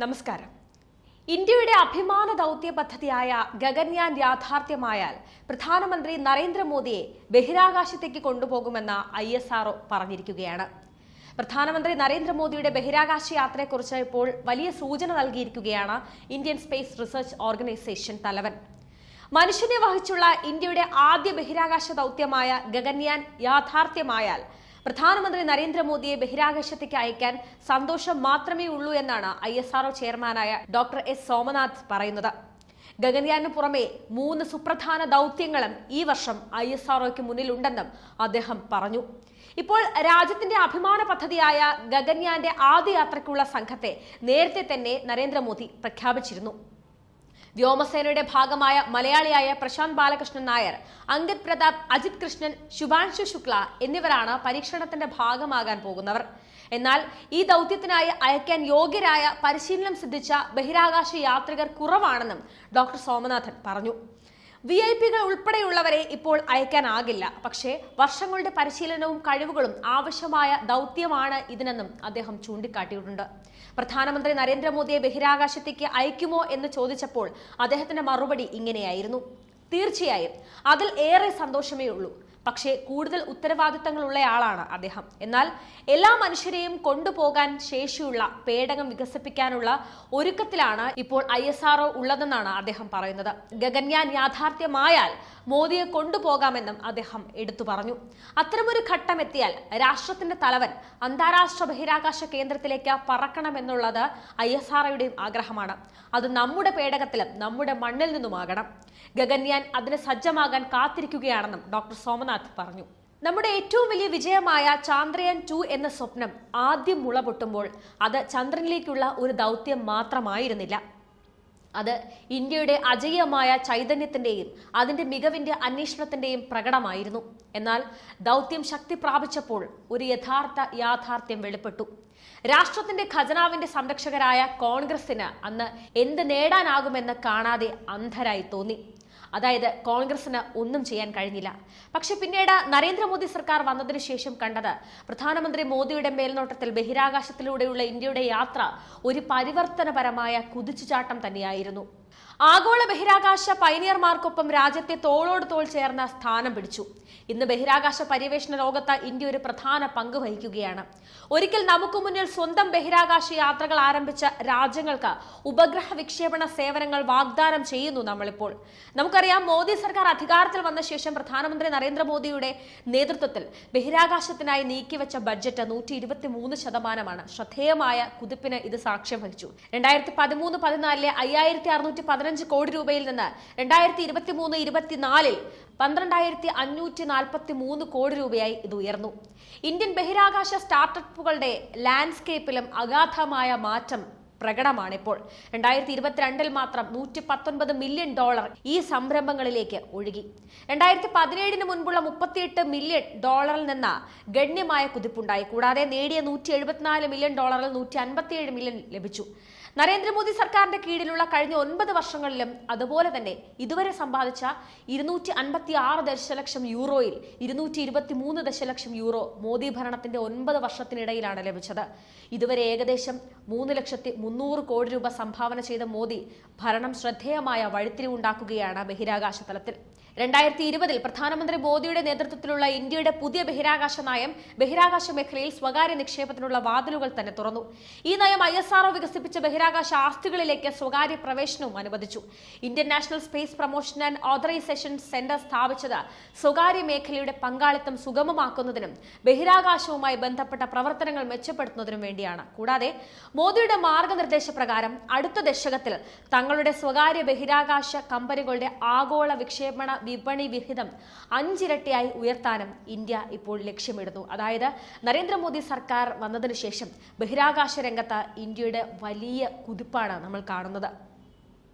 നമസ്കാരം. ഇന്ത്യയുടെ അഭിമാന ദൗത്യ പദ്ധതിയായ ഗഗൻയാൻ യാഥാർത്ഥ്യമായാൽ പ്രധാനമന്ത്രി നരേന്ദ്രമോദിയെ ബഹിരാകാശത്തേക്ക് കൊണ്ടുപോകുമെന്ന ഐ എസ് ആർഒ പറഞ്ഞിരിക്കുകയാണ്. പ്രധാനമന്ത്രി നരേന്ദ്രമോദിയുടെ ബഹിരാകാശ യാത്രയെക്കുറിച്ച് ഇപ്പോൾ വലിയ സൂചന നൽകിയിരിക്കുകയാണ് ഇന്ത്യൻ സ്പേസ് റിസർച്ച് ഓർഗനൈസേഷൻ തലവൻ. മനുഷ്യനെ വഹിച്ചുള്ള ഇന്ത്യയുടെ ആദ്യ ബഹിരാകാശ ദൗത്യമായ ഗഗൻയാൻ യാഥാർത്ഥ്യമായാൽ പ്രധാനമന്ത്രി നരേന്ദ്രമോദിയെ ബഹിരാകാശത്തേക്ക് അയക്കാൻ സന്തോഷം മാത്രമേ ഉള്ളൂ എന്നാണ് ഐ എസ് ആർഒ ചെയർമാനായ ഡോക്ടർ എസ് സോമനാഥ് പറയുന്നത്. ഗഗൻയാനു പുറമെ മൂന്ന് സുപ്രധാന ദൗത്യങ്ങളും ഈ വർഷം ഐ എസ് ആർഒയ്ക്ക് മുന്നിലുണ്ടെന്നും അദ്ദേഹം പറഞ്ഞു. ഇപ്പോൾ രാജ്യത്തിന്റെ അഭിമാന പദ്ധതിയായ ഗഗൻയാന്റെ ആദ്യ യാത്രയ്ക്കുള്ള സംഘത്തെ നേരത്തെ തന്നെ നരേന്ദ്രമോദി പ്രഖ്യാപിച്ചിരുന്നു. വ്യോമസേനയുടെ ഭാഗമായ മലയാളിയായ പ്രശാന്ത് ബാലകൃഷ്ണൻ നായർ അങ്കിത് പ്രതാപ് അജിത് കൃഷ്ണൻ ശുഭാൻശു ശുക്ല എന്നിവരാണ് പരീക്ഷണത്തിന്റെ ഭാഗമാകാൻ പോകുന്നവർ. എന്നാൽ ഈ ദൗത്യത്തിനായി അയക്കാൻ യോഗ്യരായ പരിശീലനം സിദ്ധിച്ച ബഹിരാകാശ യാത്രികർ കുറവാണെന്നും ഡോക്ടർ സോമനാഥൻ പറഞ്ഞു. വി ഐ പികൾ ഉൾപ്പെടെയുള്ളവരെ ഇപ്പോൾ അയക്കാനാകില്ല. പക്ഷേ വർഷങ്ങളുടെ പരിശീലനവും കഴിവുകളും ആവശ്യമായ ദൗത്യമാണ് ഇതിനെന്നും അദ്ദേഹം ചൂണ്ടിക്കാട്ടിയിട്ടുണ്ട്. പ്രധാനമന്ത്രി നരേന്ദ്രമോദിയെ ബഹിരാകാശത്തേക്ക് അയക്കുമോ എന്ന് ചോദിച്ചപ്പോൾ അദ്ദേഹത്തിന്റെ മറുപടി ഇങ്ങനെയായിരുന്നു. തീർച്ചയായും അതിൽ ഏറെ സന്തോഷമേ ഉള്ളൂ പക്ഷേ കൂടുതൽ ഉത്തരവാദിത്തങ്ങളുള്ളയാളാണ് അദ്ദേഹം. എന്നാൽ എല്ലാ മനുഷ്യരെയും കൊണ്ടുപോകാൻ ശേഷിയുള്ള പേടകം വികസിപ്പിക്കാനുള്ള ഒരുക്കത്തിലാണ് ഇപ്പോൾ ഐ എസ് ആർഒ ഉള്ളതെന്നാണ് അദ്ദേഹം പറയുന്നത്. ഗഗൻയാൻ യാഥാർത്ഥ്യമായാൽ മോദിയെ കൊണ്ടുപോകാമെന്നും അദ്ദേഹം എടുത്തു പറഞ്ഞു. അത്തരമൊരു ഘട്ടം എത്തിയാൽ രാഷ്ട്രത്തിന്റെ തലവൻ അന്താരാഷ്ട്ര ബഹിരാകാശ കേന്ദ്രത്തിലേക്ക് പറക്കണമെന്നുള്ളത് ഐ എസ് ആർഒയുടെയും ആഗ്രഹമാണ്. അത് നമ്മുടെ പേടകത്തിലും നമ്മുടെ മണ്ണിൽ നിന്നുമാകണം. ഗഗൻയാൻ അതിന് സജ്ജമാകാൻ കാത്തിരിക്കുകയാണെന്നും ഡോക്ടർ സോമനാഥ് പറഞ്ഞു. നമ്മുടെ ഏറ്റവും വലിയ വിജയമായ ചാന്ദ്രയാൻ ടു എന്ന സ്വപ്നം ആദ്യം മുള പൊട്ടുമ്പോൾ അത് ചന്ദ്രനിലേക്കുള്ള ഒരു ദൗത്യം മാത്രമായിരുന്നില്ല. അത് ഇന്ത്യയുടെ അജയ്യമായ ചൈതന്യത്തിന്റെയും അതിന്റെ മികവിന്റെ അന്വേഷണത്തിന്റെയും പ്രകടമായിരുന്നു. എന്നാൽ ദൗത്യം ശക്തി പ്രാപിച്ചപ്പോൾ ഒരു യഥാർത്ഥ യാഥാർത്ഥ്യം വെളിപ്പെട്ടു. രാഷ്ട്രത്തിന്റെ ഖജനാവിന്റെ സംരക്ഷകരായ കോൺഗ്രസിന് അന്ന് എന്ത് നേടാനാകുമെന്ന് കാണാതെ അന്ധരായി തോന്നി. അതായത് കോൺഗ്രസിന് ഒന്നും ചെയ്യാൻ കഴിഞ്ഞില്ല. പക്ഷെ പിന്നീട് നരേന്ദ്രമോദി സർക്കാർ വന്നതിന് ശേഷം കണ്ടത് പ്രധാനമന്ത്രി മോദിയുടെ മേൽനോട്ടത്തിൽ ബഹിരാകാശത്തിലൂടെയുള്ള ഇന്ത്യയുടെ യാത്ര ഒരു പരിവർത്തനപരമായ കുതിച്ചുചാട്ടം തന്നെയായിരുന്നു. ആഗോള ബഹിരാകാശ പൈനിയർമാർക്കൊപ്പം രാജ്യത്തെ തോളോട് തോൾ ചേർന്ന സ്ഥാനം പിടിച്ചു. ഇന്ന് ബഹിരാകാശ പര്യവേഷണ ലോകത്ത് ഇന്ത്യ ഒരു പ്രധാന പങ്ക് വഹിക്കുകയാണ്. ഒരിക്കൽ നമുക്ക് മുന്നിൽ സ്വന്തം ബഹിരാകാശ യാത്രകൾ ആരംഭിച്ച രാജ്യങ്ങൾക്ക് ഉപഗ്രഹ വിക്ഷേപണ സേവനങ്ങൾ വാഗ്ദാനം ചെയ്യുന്നു നമ്മളിപ്പോൾ. നമുക്കറിയാം മോദി സർക്കാർ അധികാരത്തിൽ വന്ന ശേഷം പ്രധാനമന്ത്രി നരേന്ദ്രമോദിയുടെ നേതൃത്വത്തിൽ ബഹിരാകാശത്തിനായി നീക്കിവെച്ച ബഡ്ജറ്റ് നൂറ്റി ഇരുപത്തി മൂന്ന് ശതമാനമാണ്. ശ്രദ്ധേയമായ കുതിപ്പിന് ഇത് സാക്ഷ്യം വഹിച്ചു. രണ്ടായിരത്തി പതിമൂന്ന് പതിനാലിലെ അയ്യായിരത്തി അറുന്നൂറ്റി പതിനഞ്ച് കോടി രൂപയിൽ നിന്ന് രണ്ടായിരത്തി ഇരുപത്തി മൂന്ന് ഇരുപത്തിനാലിൽ പന്ത്രണ്ടായിരത്തി അഞ്ഞൂറ്റി നാൽപ്പത്തി മൂന്ന് കോടി രൂപയായി ഇത് ഉയർന്നു. ഇന്ത്യൻ ബഹിരാകാശ സ്റ്റാർട്ടപ്പുകളുടെ ലാൻഡ്സ്കേപ്പിലും അഗാധമായ മാറ്റം പ്രകടമാണിപ്പോൾ. രണ്ടായിരത്തി ഇരുപത്തിരണ്ടിൽ മാത്രം നൂറ്റി പത്തൊൻപത് മില്യൺ ഡോളർ ഈ സംരംഭങ്ങളിലേക്ക് ഒഴുകി. രണ്ടായിരത്തി പതിനേഴിന് മുൻപുള്ള മുപ്പത്തിയെട്ട് മില്യൺ ഡോളറിൽ നിന്ന് ഗണ്യമായ കുതിപ്പുണ്ടായി. കൂടാതെ നേടിയ നൂറ്റി എഴുപത്തിനാല് മില്യൺ ഡോളറിൽ നൂറ്റി അൻപത്തിയേഴ് മില്യൺ ലഭിച്ചു. നരേന്ദ്രമോദി സർക്കാരിന്റെ കീഴിലുള്ള കഴിഞ്ഞ ഒൻപത് വർഷങ്ങളിലും അതുപോലെ തന്നെ ഇതുവരെ സമ്പാദിച്ച ഇരുന്നൂറ്റി അൻപത്തി ആറ് ദശലക്ഷം യൂറോയിൽ ഇരുന്നൂറ്റി ഇരുപത്തി മൂന്ന് ദശലക്ഷം യൂറോ മോദി ഭരണത്തിന്റെ ഒൻപത് വർഷത്തിനിടയിലാണ് ലഭിച്ചത്. ഇതുവരെ ഏകദേശം മൂന്ന് ലക്ഷത്തി മുന്നൂറ് കോടി രൂപ സംഭാവന ചെയ്ത മോദി ഭരണം ശ്രദ്ധേയമായ വഴിത്തിരിവുണ്ടാക്കുകയാണ് ബഹിരാകാശ തലത്തിൽ. രണ്ടായിരത്തി ഇരുപതിൽ പ്രധാനമന്ത്രി മോദിയുടെ നേതൃത്വത്തിലുള്ള ഇന്ത്യയുടെ പുതിയ ബഹിരാകാശ നയം ബഹിരാകാശ മേഖലയിൽ സ്വകാര്യ നിക്ഷേപത്തിനുള്ള വാതിലുകൾ തന്നെ തുറന്നു. ഈ നയം ഐ വികസിപ്പിച്ച ബഹിരാകാശ ആസ്തികളിലേക്ക് സ്വകാര്യ പ്രവേശനവും അനുവദിച്ചു. Indian national space promotion and authorization centre സ്ഥാപിച്ചത് സ്വകാര്യ മേഖലയുടെ പങ്കാളിത്തം സുഗമമാക്കുന്നതിനും ബഹിരാകാശവുമായി ബന്ധപ്പെട്ട പ്രവർത്തനങ്ങൾ മെച്ചപ്പെടുത്തുന്നതിനും വേണ്ടിയാണ്. കൂടാതെ മോദിയുടെ മാർഗനിർദ്ദേശപ്രകാരം അടുത്ത ദശകത്തിൽ തങ്ങളുടെ സ്വകാര്യ ബഹിരാകാശ കമ്പനികളുടെ ആഗോള വിക്ഷേപണ വിപണി വിഹിതം അഞ്ചിരട്ടിയായി ഉയർത്താനും ഇന്ത്യ ഇപ്പോൾ ലക്ഷ്യമിടുന്നു. അതായത് നരേന്ദ്രമോദി സർക്കാർ വന്നതിനു ശേഷം ബഹിരാകാശ രംഗത്ത് ഇന്ത്യയുടെ വലിയ കുതിപ്പാണ് നമ്മൾ കാണുന്നത്.